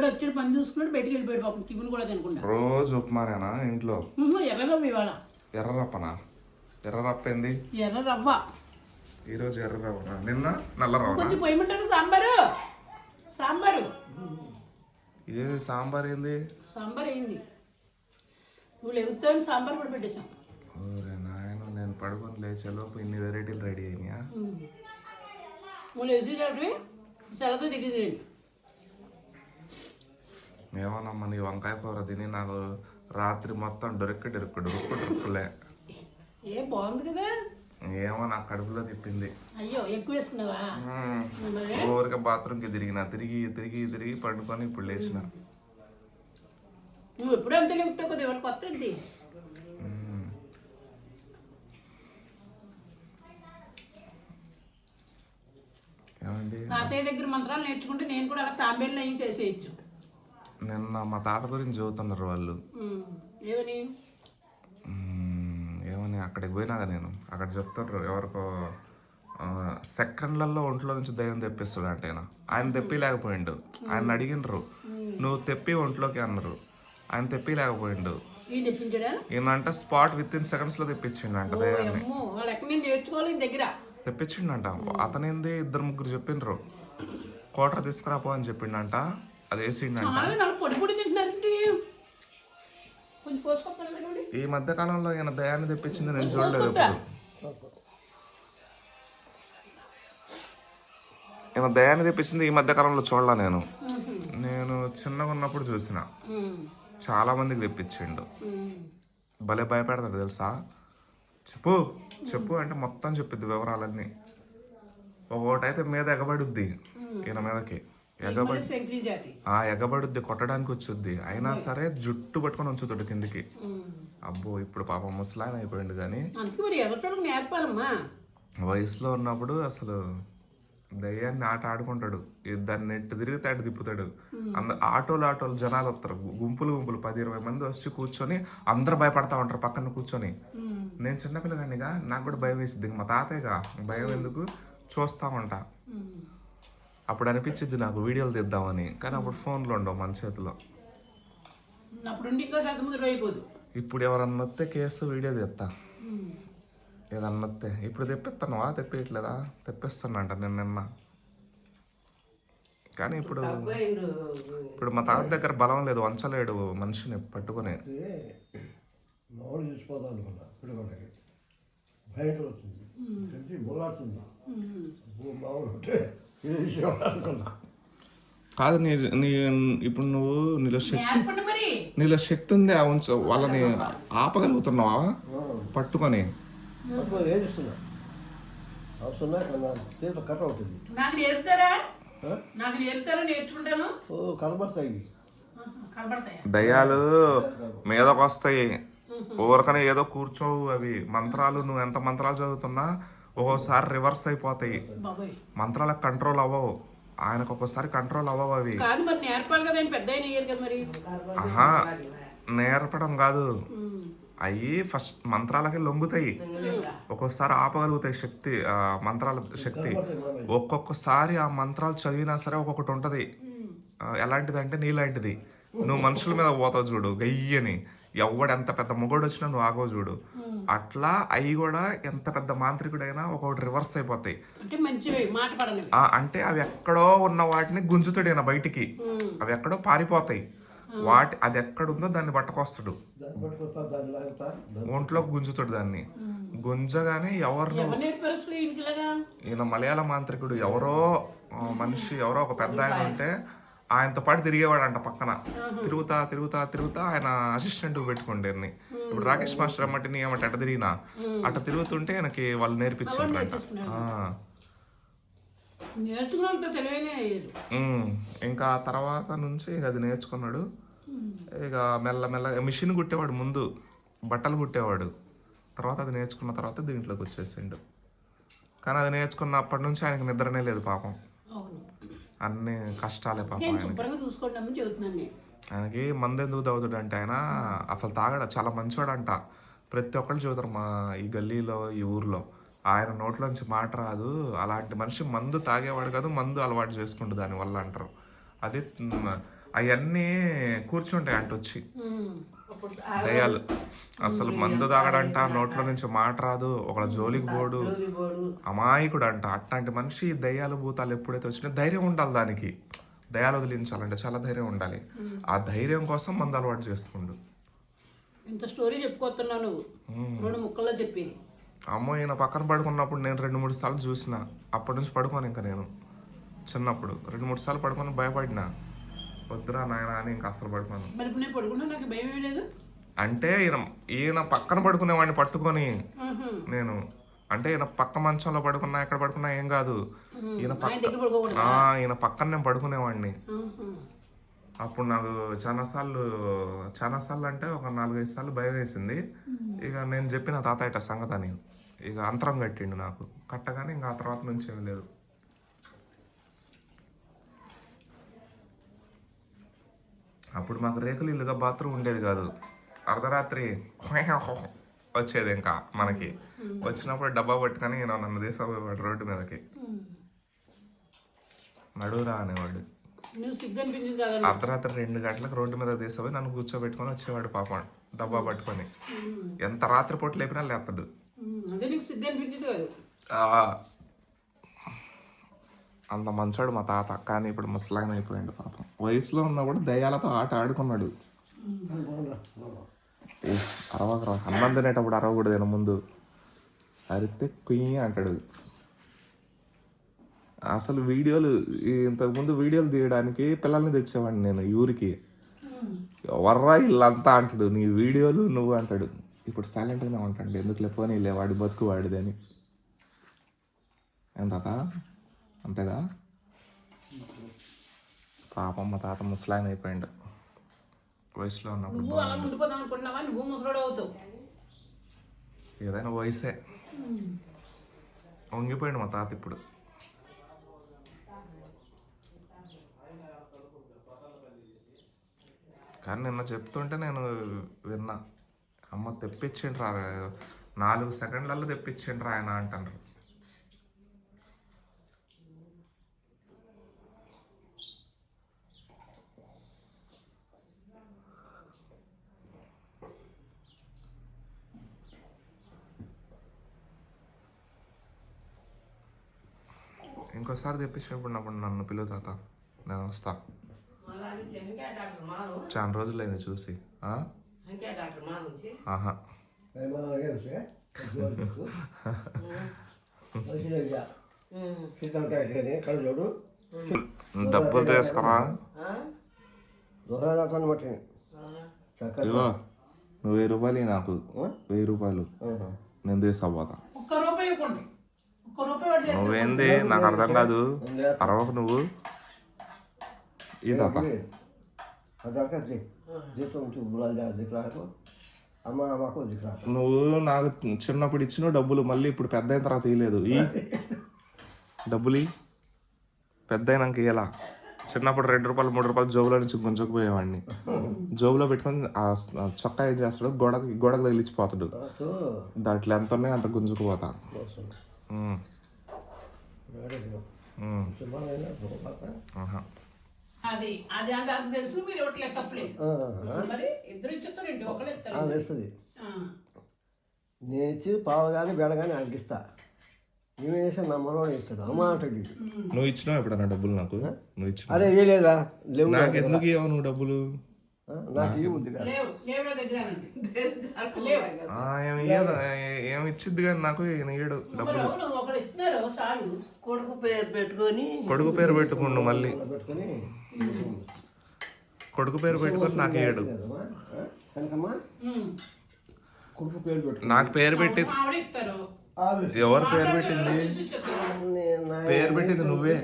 ఇక్కడ వచ్చి పని చూసుకున్నాడు బయటికి వెళ్ళిపోయాడు పాపం. టిఫిన్ కూడా తినకుండా. రోజు ఉప్మానేనా ఇంట్లో? ఎర్ర రవ్వ ఇవాళ. ఎర్రరప్పనా ఎర్రరప్ప ఏంది? ఎర్ర రవ్వ. ఈరోజు ఎర్రరవ్వనా నిన్న నల్ల రవ్వనా? కొంచెం పోయమంటారు సాంబారు. సాంబారు. ఇదేంది సాంబార్ ఏంది? సాంబార్ అయింది. నువ్వు లెగుతావని సాంబార్ కూడా పెట్టేశాం. ఓరే నాయన నేను పడుకొని లేచేలోపు ఇన్ని వెరైటీలు రెడీ అయినాయా. నువ్వు లేచేటప్పుడు సెలవుతో దిగేసేయండి ఏమోనమ్మా నీ వంకాయ కూర తిని నాకు రాత్రి మొత్తం డొరికి డొరికి డొరుకు డొరుకులే ఏ బాగుంది కదా? ఏమో నా కడుపులో తిప్పింది. అయ్యో ఎక్కువ వేసుకున్నావా? ఊరికే బాత్రూమ్కి తిరిగిన తిరిగి తిరిగి తిరిగి పండుకొని ఇప్పుడు లేచిన. నువ్వు ఎప్పుడు అంతే లెగుతావు కదా ఎవరు కొత్త తాతయ్య దగ్గర మంత్రాలు నేర్చుకుంటే నేను కూడా అలా తాంబేళ్ళు అయ్యి చేసేయచ్చు. నిన్న మా తాత గురించి చదువుతున్నారు వాళ్ళు. ఏమని? అక్కడికి పోయినా నేను. అక్కడ చెప్తారు ఎవరికో సెకండ్లలో ఒంట్లో నుంచి దయ్యం తెప్పిస్తాడు అంటే ఆయన తెప్పిలేకపోయిండు. ఆయన అడిగినరు నువ్వు తెప్పి ఒంట్లోకి అన్నారు. ఆయన తెప్పిలేకపోయిండు. ఈయనంట స్పాట్ విత్ ఇన్ సెకండ్స్లో తెప్పించిండు అంట దయ్యాన్ని తెప్పించిండంట. అతనేంది ఇద్దరు ముగ్గురు చెప్పిండ్రు. కోటర్ తీసుకురాపో అని చెప్పిండంట. అది నాకు పొడి పొడి తింటున్నారండి. కొంచెం పోసుకోవాలి ఈ మధ్య కాలంలో ఈయన దయాన్ని తెప్పించింది నేను చూడలేదు ఎప్పుడు. ఈయన దయాన్ని తెప్పించింది ఈ మధ్య కాలంలో చూడలా నేను. నేను చిన్నగా ఉన్నప్పుడు చూసిన. చాలా మందికి తెప్పించిండు. భలే భయపెడతాడు తెలుసా? చెప్పు చెప్పు అంటే మొత్తం చెప్పిద్ది వివరాలన్నీ. ఒకటైతే మీద ఎగబడుద్ది ఈయన మీదకి. ఎగబడి ఆ ఎగబడుద్ది కొట్టడానికి వచ్చుద్ది. అయినా సరే జుట్టు పట్టుకొని ఉంచుతాడు కిందికి. అబ్బో ఇప్పుడు పాపం ముసలాయన అయిపోయిండు కానీ వయసులో ఉన్నప్పుడు అసలు దయ్యాన్ని ఆట ఆడుకుంటాడు. దాన్ని ఎట్టు తిరిగితే అటు తిప్పుతాడు. అంద ఆటోలు ఆటోలు జనాలు వస్తారు. గుంపులు గుంపులు పది ఇరవై మంది వచ్చి కూర్చొని అందరు భయపడతా ఉంటారు పక్కన కూర్చొని. నేను చిన్నపిల్లగానిగా నాకు కూడా భయం వేసిద్ది. మా తాతయ్యగా భయం ఎందుకు? చూస్తా ఉంటా. అప్పుడు అనిపించింది నాకు వీడియోలు తీద్దామని. కానీ అప్పుడు ఫోన్లు ఉండవు మన చేతిలో. ఇప్పుడు ఎవరన్నా వస్తే కేసు వీడియో తీస్తా ఏదన్నా వస్తే. ఇప్పుడు తెప్పిస్తానువా తెప్పియట్లేదా? తెప్పిస్తానంట నేను నిన్న. కానీ ఇప్పుడు ఇప్పుడు మా తాత దగ్గర బలం లేదు వంచలేడు మనిషిని పట్టుకొని. బయట అనుకున్నా కాదు నీ నీ ఇప్పుడు నువ్వు నీలో శక్తి నీలో శక్తి ఉంది ఆ ఉంచ వాళ్ళని ఆపగలుగుతున్నావా? పట్టుకొని. నాకు నేర్పుతారా? నాకు నేర్పుతారా? నేర్చుకుంటాను. ఆహా, కనబడతాయా? దయ్యాలు మీదకి వస్తాయి ఊరకనే ఏదో కూర్చోవు అవి. మంత్రాలు నువ్వు ఎంత మంత్రాలు చదువుతున్నా ఒక్కోసారి రివర్స్ అయిపోతాయి. మంత్రాలకు కంట్రోల్ అవ్వవు. ఆయనకు ఒక్కోసారి కంట్రోల్ అవ్వవు అవి. ఆహా నేర్పడం కాదు. అవి ఫస్ట్ మంత్రాలకి లొంగుతాయి. ఒక్కొక్కసారి ఆపగలుగుతాయి శక్తి ఆ, మంత్రాల శక్తి. ఒక్కొక్కసారి ఆ మంత్రాలు చదివినా సరే ఒక్కొక్కటి ఉంటది. ఎలాంటిదంటే నీలాంటిది. నువ్వు మనుషుల మీద పోతావు చూడు గయ్యని. ఎవడు ఎంత పెద్ద మొగోడు వచ్చినా నువ్వు ఆగవు చూడు. అట్లా అవి కూడా ఎంత పెద్ద మాంత్రికుడైనా ఒక్కొక్కటి రివర్స్ అయిపోతాయి. అంటే అవి ఎక్కడో ఉన్న వాటిని గుంజుతాడు ఈయన బయటికి అవి ఎక్కడో పారిపోతాయి. వాటి అది ఎక్కడుందో దాన్ని పట్టుకొస్తాడు. దాన్ని పట్టుకొస్తా దాన్ని లాగుతా. దాన్ని ఒంట్లోకి గుంజుతాడు దాన్ని. గుంజగానే ఎవరిని ఎవరు ఈయన మలయాళ మాంత్రికుడు ఎవరో మనిషి ఎవరో ఒక పెద్ద ఆయన ఉంటే ఆయనతో పాటు తిరిగేవాడంట పక్కన. తిరుగుతా తిరుగుతా తిరుగుతా ఆయన అసిస్టెంట్ పెట్టుకుండేని ఇప్పుడు రాకేష్ మాస్టర్ అమ్మటిని ఏమంటే అట్ట తిరిగినా. అట్ట తిరుగుతుంటే ఆయనకి వాళ్ళు నేర్పించారంట. ఇంకా తర్వాత నుంచి ఇక అది నేర్చుకున్నాడు. ఇక మెల్ల మెల్ల మిషన్ కుట్టేవాడు ముందు. బట్టలు కుట్టేవాడు. తర్వాత అది నేర్చుకున్న తర్వాత దీంట్లోకి వచ్చేసిండు. కానీ అది నేర్చుకున్నప్పటి నుంచి ఆయనకి నిద్రనే లేదు పాపం. అన్ని కష్టాలే పాపం నేను ఆయనకి. శుభ్రంగా చూసుకోండి అమ్మని చెబుతున్నాను నేను. ఆయనకి మందు ఎందుకు తాగుతాడు అంటే ఆయన అసలు తాగడ చాలా మంచోడంట. ప్రతి ఒక్కళ్ళు చెబుతారు మా ఈ గల్లీలో ఈ ఊర్లో ఆయన నోట్లోంచి మాట రాదు. అలాంటి మనిషి మందు తాగేవాడు కాదు మందు అలవాటు చేసుకుంటు దాని వల్ల అంటారు. అది అవన్నీ కూర్చుంటాయి అంట వచ్చి ఉమ్. అప్పుడు దయ్యాలు. అసలు మందు తాగడంట నోట్లో నుంచి మాట రాదు ఒకళ్ళ జోలికి పోడు. అమాయకుడు అంట అట్లాంటి మనిషి దయ్యాలు భూతాలు ఎప్పుడైతే వచ్చినా ధైర్యం ఉండాలి దానికి. దయాలు వదిలించాలంటే చాలా ధైర్యం ఉండాలి. ఆ ధైర్యం కోసం మందు అలవాటు చేస్తుండు ఇంత స్టోరీ చెప్పుకొస్తున్నావు నువ్వు. రెండు ముక్కల్లో చెప్పేది. అమ్మో ఈయన పక్కన పడుకున్నప్పుడు నేను రెండు మూడు సార్లు చూసిన. అప్పటి నుంచి పడుకోను ఇంకా నేను. చిన్నప్పుడు రెండు మూడు సార్లు పడుకొని భయపడినా. వద్దురా నాయన అని ఇంకా అసలు పడుకోను మరి ఇప్పుడు నేను పడుకున్నా? నాకు భయం ఏమీ లేదు. అంటే ఈయన ఈయన పక్కన పడుకునేవాడిని పట్టుకొని. నేను అంటే ఈయన పక్క మంచంలో పడుకున్నా ఎక్కడ పడుకున్నా ఏం కాదు. ఈయన పక్క ఆ, ఈయన పక్కన నేను పడుకునేవాడిని. అప్పుడు నాకు చాలా సార్లు చాలా సార్లు అంటే ఒక నాలుగైదు సార్లు భయం వేసింది. ఇక నేను చెప్పిన తాత ఇట సంగతి అని. ఇక అంతరం కట్టిండు నాకు. కట్టగానే ఇంకా ఆ తర్వాత నుంచి ఏం లేదు. అప్పుడు మాకు రేకులు ఇల్లుగా బాత్రూమ్ ఉండేది కాదు. అర్ధరాత్రి వచ్చేది ఇంకా మనకి. వచ్చినప్పుడు డబ్బా పట్టుకొని నన్ను తీసుకోపోయేవాడు రోడ్డు మీదకి. ఉమ్. నడురా అనేవాడు. అర్ధరాత్రి రెండు గంటలకు రోడ్డు మీద తీసిపోయి నన్ను కూర్చోబెట్టుకొని వచ్చేవాడు పాపం డబ్బా పట్టుకొని. ఎంత రాత్రి పూట లేపినా లేస్తాడు ఉమ్. అదే నీకు సిగ్గు అనిపించింది కాదు ఆ, అంత మంచాడు మా తాత కానీ ఇప్పుడు ముసలాగా అయిపోయాడు పాపం. వయసులో ఉన్నప్పుడు దయ్యాలతో ఆట ఆడుకున్నాడు. అరవకరా అన్నం తినేటప్పుడు అరవకూడదు ముందు. అరితే కుయ్యి అంటాడు. అసలు వీడియోలు ఇంతకుముందు వీడియోలు తీయడానికి పిల్లల్ని తెచ్చేవాడిని నేను ఊరికి. ఎవర్రా ఇల్లంతా అంటాడు నీ వీడియోలు నువ్వు అంటాడు. ఇప్పుడు సైలెంట్గానే ఉంటాడు ఎందుకు పోనీ లే వాడి బతుకు వాడిదని. అని అంతేగా? పాపం మా తాత ముసలాయన అయిపోయాడు. వయసులో ఉన్నప్పుడు నువ్వు అలా ఉండిపోదాం అనుకుంటున్నావా? నువ్వు ముసలోడు అవుతావు. ఏదైనా వయసే. వంగిపోయాడు మా తాత ఇప్పుడు. కానీ నిన్న చెప్తుంటే నేను విన్నా. అమ్మ తెప్పించిండ్రు రా నాలుగు సెకండ్లలో తెప్పించిండ్రు ఆయన అంటారు ఇంకోసారి తెప్పించినప్పుడు నప్పుడు నన్ను పిలువు తాత. నేను వస్తా. చాలా రోజులు అయింది చూసి ఆహా. డబ్బులు తీసుకురా. వెయ్యి రూపాయలు నాకు. వెయ్యి రూపాయలు. నేను తీసుకపోతా ఒక్క రూపాయి నువ్వేంది? నాకు అర్థం కాదు. అరవకు నువ్వు. నువ్వు నాకు చిన్నప్పుడు ఇచ్చిన డబ్బులు మళ్ళీ ఇప్పుడు పెద్ద అయిన తర్వాత ఇవ్వలేదు ఈ డబ్బులు పెద్ద అయినాక ఇలా చిన్నప్పుడు రెండు రూపాయలు మూడు రూపాయలు జోబులో నుంచి గుంజకపోయేవాడిని జోబులో పెట్టుకొని చొక్కా ఏం చేస్తాడు గోడకి గోడకు తగిలిచ్చిపోతాడు దాంట్లో ఎంత ఉన్నాయో అంత గుంజుకుపోతా అది నేను ఇచ్చి పావు కానీ బెడ కానీ ఆయనకి ఇస్తా. నువ్వు చేసిన ఇస్తాడు అమ్మ నువ్వు ఇచ్చినావు ఎప్పుడన్నా డబ్బులు నాకు? నువ్వు ఇచ్చిన అరే ఏ లేవు నాకు ఎందుకు నువ్వు డబ్బులు? నాకు ఆ, ఏమి ఇచ్చిద్ది కానీ నాకు ఇస్తున్నారు చాలు. కొడుకు పేరు పెట్టుకొని కొడుకు పేరు పెట్టుకుండు మళ్ళీ. కొడుకు పేరు పెట్టుకొని నాకు పెట్టు నాకు పేరు పెట్టి మా ఆవిడ ఇస్తారు ఎవరు పేరు పెట్టింది? పేరు పెట్టింది నువ్వే.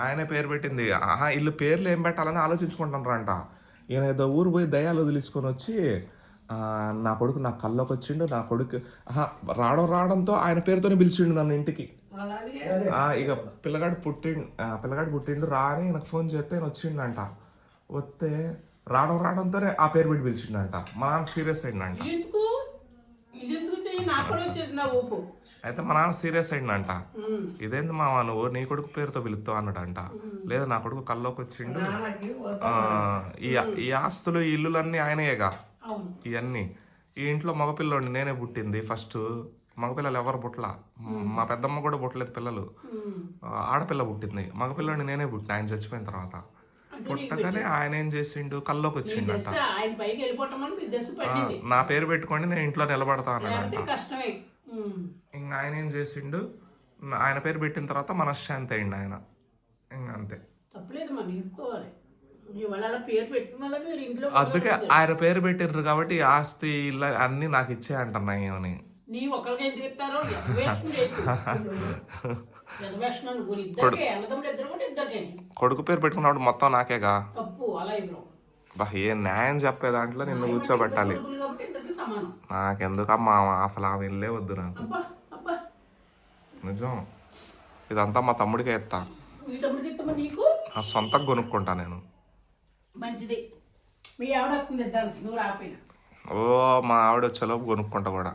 ఆయన పేరు. పెట్టింది. ఆహా ఇల్లు పేర్లు ఏం పెట్టాలని ఆలోచించుకుంటారంట ఈయన ఏదో ఊరు పోయి దయాలు వదిలించుకొని వచ్చి ఆ, నా కొడుకు నా కళ్ళకి వచ్చిండు నా కొడుకు ఆహా, రావడం రావడంతో ఆయన పేరుతోనే పిలిచిండు నన్ను ఇంటికి. ఇక పిల్లగాడు పుట్టిండు ఆ, పిల్లగాడు పుట్టిండు రా అని నాకు ఫోన్ చేస్తే ఆయన వచ్చిండంట. వస్తే రావడం రావడంతోనే ఆ పేరు పెట్టి పిలిచిండంట. మా నాన్న సీరియస్ అయిందంట ఎందుకు ఇది ఎందుకు చెయ్యాలి నాకు కూడా వచ్చేసింది ఆ ఊపు అయితే మా నాన్న సీరియస్ అయిందంట. ఇదేంది మామ నువ్వు? నీ కొడుకు పేరుతో పిలుస్తావు అన్నాడంట. లేదు నా కొడుకు కల్లోకి వచ్చిండు? ఈ ఈ ఆస్తులు ఈ ఇల్లులన్నీ ఆయనయేగా ఇవన్నీ ఈ ఇంట్లో మగపిల్లోడిని నేనే పుట్టింది ఫస్ట్. మగపిల్లలు ఎవరు పుట్టల? మా పెద్దమ్మ కూడా పుట్టలేదు పిల్లలు. ఆడపిల్ల పుట్టింది. మగపిల్లోడిని నేనే పుట్టిన ఆయన చచ్చిపోయిన తర్వాత. పుట్టగానే ఆయన ఏం చేసిండు? కల్లోకి వచ్చిండంట. దశ ఆయన పైకి వెళ్ళిపోవటం నీ పేరు పెట్టుకోండి నేను ఇంట్లో నిలబడతా కష్టమే. ఉమ్. ఇంకా ఆయన ఏం చేసిండు? ఆయన పేరు పెట్టిన తర్వాత మనశ్శాంతి అయింది ఆయన. ఇంకా అంతే. తప్పలేదు మనం అందుకే ఆయన పేరు పెట్టిర్రు కాబట్టి ఆస్తి ఇలా అన్ని నాకు ఇచ్చే అంటున్నాయి అని నీ ఒకరికి ఎందుకు ఇస్తారో కొడుకు పేరు పెట్టుకున్నప్పుడు మొత్తం నాకేగా? బా ఏ న్యాయం చెప్పే దాంట్లో నిన్ను కూర్చోబెట్టాలి. నాకెందుకమ్మా అసలు ఆమె ఇల్లే వద్దు నాకు. నిజం. ఇదంతా మా తమ్ముడికే ఎత్తా. నా సొంతంగా కొనుక్కుంటా నేను. మంచిది. మీ ఆవిడ వస్తుంది ఇద్దానికి నువ్వు రాపోయినా ఓ మా ఆవిడ వచ్చేలోపు కొనుక్కుంటా కూడా.